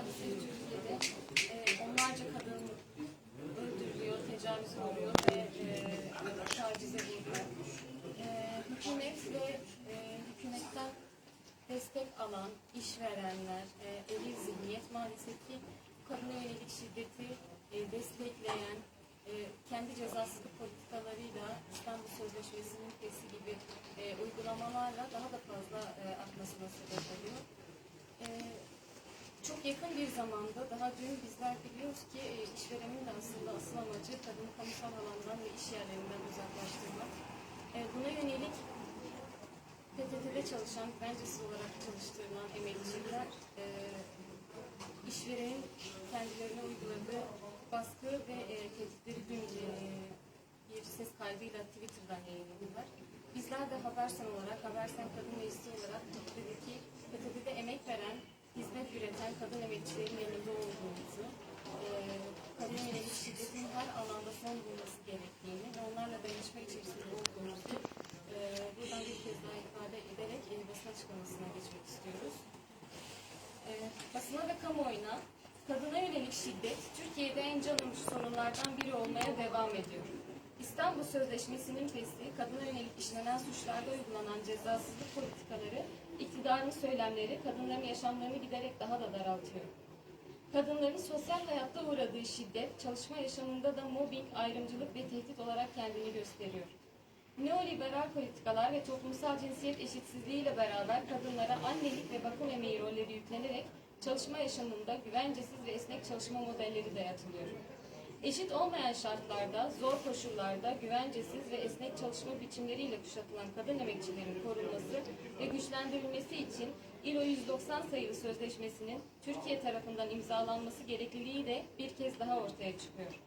maalesef Türkiye'de e, onlarca kadın öldürülüyor, tecavüz uğruyor ve e, tacize uğruyor. E, hükümet ve e, hükümetten destek alan işverenler, e, eril zihniyet maalesef ki kadına yönelik şiddeti e, destekleyen, e, kendi cezasızlık politikalarıyla İstanbul Sözleşmesi'nin yakın bir zamanda, daha dün bizler biliyoruz ki e, işverenin de aslında asıl amacı kadını kamusal alandan ve iş yerlerinden uzaklaştırmak. E, buna yönelik PTT'de çalışan, güvencesiz olarak çalıştırılan emekçiler e, işverenin kendilerine uyguladığı baskı ve tehditleri dün bir ses kaydıyla Twitter'dan yayınladılar. Bizler de Habersen olarak, Habersen Kadın Meclisi olarak PTT'deki, PTT'de emek veren, hizmet üreten kadın emekçilerin yanında olduğumuzu, e, kadın yönelik şiddetin her alanda son bulması gerektiğini ve onlarla dayanışma içerisinde olduğumuzu e, buradan bir kez daha ifade ederek e, basın açıklamasına geçmek istiyoruz. E, basına ve kamuoyuna kadına yönelik şiddet Türkiye'de en can sorunlardan biri olmaya devam ediyor. İstanbul Sözleşmesi'nin testi kadına yönelik suçlarda uygulanan cezasızlık politikaları, iktidarın söylemleri kadınların yaşamlarını giderek daha da daraltıyor. Kadınların sosyal hayatta uğradığı şiddet, çalışma yaşamında da mobbing, ayrımcılık ve tehdit olarak kendini gösteriyor. Neoliberal politikalar ve toplumsal cinsiyet eşitsizliğiyle beraber kadınlara annelik ve bakım emeği rolleri yüklenerek çalışma yaşamında güvencesiz ve esnek çalışma modelleri dayatılıyor. Eşit olmayan şartlarda, zor koşullarda güvencesiz ve esnek çalışma biçimleriyle kuşatılan kadın emekçilerin korunması ve güçlendirilmesi için ILO 190 sayılı sözleşmesinin Türkiye tarafından imzalanması gerekliliği de bir kez daha ortaya çıkıyor.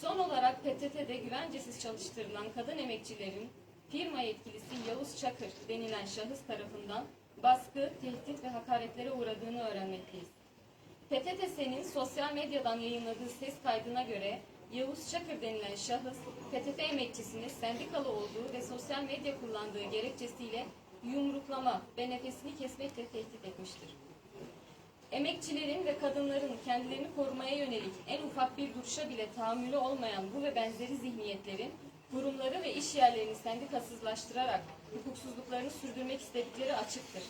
Son olarak PTT'de güvencesiz çalıştırılan kadın emekçilerin firma yetkilisi Yavuz Çakır denilen şahıs tarafından baskı, tehdit ve hakaretlere uğradığını öğrenmekteyiz. PTTS'nin sosyal medyadan yayınladığı ses kaydına göre Yavuz Çakır denilen şahıs PTT emekçisini sendikalı olduğu ve sosyal medya kullandığı gerekçesiyle yumruklama ve nefesini kesmekle tehdit etmiştir. Emekçilerin ve kadınların kendilerini korumaya yönelik en ufak bir duruşa bile tahammülü olmayan bu ve benzeri zihniyetlerin kurumları ve iş yerlerini sendikasızlaştırarak hukuksuzluklarını sürdürmek istedikleri açıktır.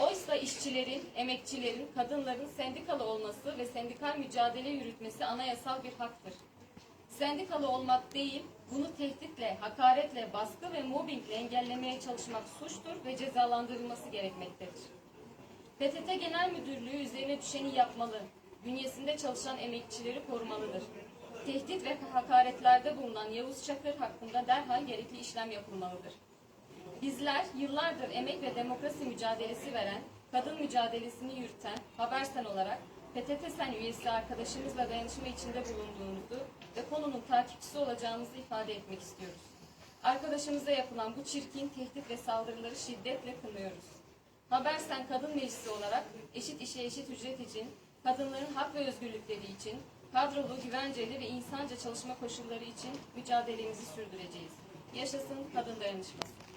Oysa işçilerin, emekçilerin, kadınların sendikalı olması ve sendikal mücadele yürütmesi anayasal bir haktır. Sendikalı olmak değil, bunu tehditle, hakaretle, baskı ve mobbingle engellemeye çalışmak suçtur ve cezalandırılması gerekmektedir. PTT Genel Müdürlüğü üzerine düşeni yapmalı, bünyesinde çalışan emekçileri korumalıdır. Tehdit ve hakaretlerde bulunan Yavuz Çakır hakkında derhal gerekli işlem yapılmalıdır. Bizler yıllardır emek ve demokrasi mücadelesi veren, kadın mücadelesini yürüten Habersen olarak PTT Sen üyesi arkadaşımızla dayanışma içinde bulunduğumuzu ve konunun takipçisi olacağımızı ifade etmek istiyoruz. Arkadaşımıza yapılan bu çirkin tehdit ve saldırıları şiddetle kınıyoruz. Habersen Kadın Meclisi olarak eşit işe eşit ücret için, kadınların hak ve özgürlükleri için, kadrolu, güvenceli ve insanca çalışma koşulları için mücadelemizi sürdüreceğiz. Yaşasın kadın dayanışması.